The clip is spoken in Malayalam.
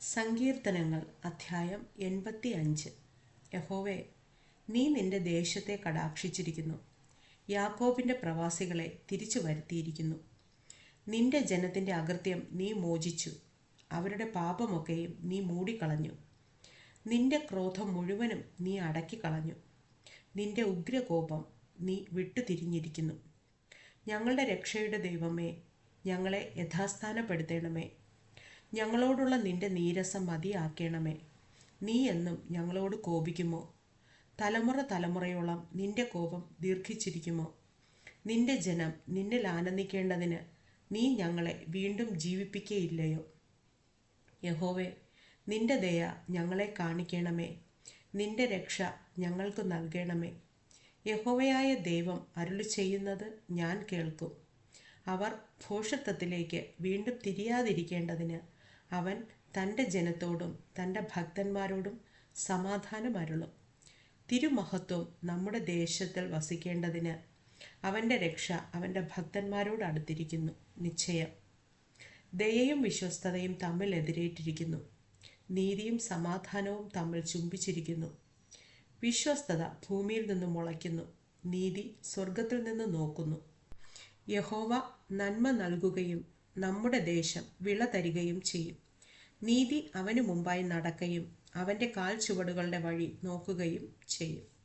സങ്കീർത്തനങ്ങൾ അധ്യായം എൺപത്തി അഞ്ച് യഹോവേ നീ നിന്റെ ദേശത്തെ കടാക്ഷിച്ചിരിക്കുന്നു. യാക്കോബിന്റെ പ്രവാസികളെ തിരിച്ചു വരുത്തിയിരിക്കുന്നു. നിന്റെ ജനത്തിന്റെ അകൃത്യം നീ മോചിച്ചു. അവരുടെ പാപമൊക്കെയും നീ മൂടിക്കളഞ്ഞു. നിന്റെ ക്രോധം മുഴുവനും നീ അടക്കിക്കളഞ്ഞു. നിന്റെ ഉഗ്രകോപം നീ വിട്ടുതിരിഞ്ഞിരിക്കുന്നു. ഞങ്ങളുടെ രക്ഷയുടെ ദൈവമേ ഞങ്ങളെ യഥാസ്ഥാനപ്പെടുത്തണമേ. ഞങ്ങളോടുള്ള നിന്റെ നീരസം മതിയാക്കണമേ. നീ എന്നും ഞങ്ങളോട് കോപിക്കുമോ? തലമുറ തലമുറയോളം നിന്റെ കോപം ദീർഘിച്ചിരിക്കുമോ? നിന്റെ ജനം നിന്നിൽ ആനന്ദിക്കേണ്ടതിന് നീ ഞങ്ങളെ വീണ്ടും ജീവിപ്പിക്കുകയില്ലയോ യഹോവേ നിന്റെ ദയ ഞങ്ങളെ കാണിക്കണമേ. നിന്റെ രക്ഷ ഞങ്ങൾക്ക് നൽകണമേ. യഹോവയായ ദൈവം അരുളി ചെയ്യുന്നത് ഞാൻ കേൾക്കും. അവർ ഭോഷത്വത്തിലേക്ക് വീണ്ടും തിരിയാതിരിക്കേണ്ടതിന് അവൻ തന്റെ ജനത്തോടും തന്റെ ഭക്തന്മാരോടും സമാധാനം അരുളും. തിരുമഹത്വം നമ്മുടെ ദേശത്തിൽ വസിക്കേണ്ടതിന് അവന്റെ രക്ഷ അവന്റെ ഭക്തന്മാരോട് അടുത്തിരിക്കുന്നു. നിശ്ചയം. ദയയും വിശ്വസ്തതയും തമ്മിൽ എതിരേറ്റിരിക്കുന്നു. നീതിയും സമാധാനവും തമ്മിൽ ചുംബിച്ചിരിക്കുന്നു. വിശ്വസ്തത ഭൂമിയിൽ നിന്ന് മുളയ്ക്കുന്നു. നീതി സ്വർഗത്തിൽ നിന്ന് നോക്കുന്നു. യഹോവ നന്മ നൽകുകയും നമ്മുടെ ദേശം വിള തരികയും ചെയ്യും. നീതി അവനു മുമ്പായി നടക്കുകയും അവന്റെ കാൽ ചുവടുകളുടെ വഴി നോക്കുകയും ചെയ്യും.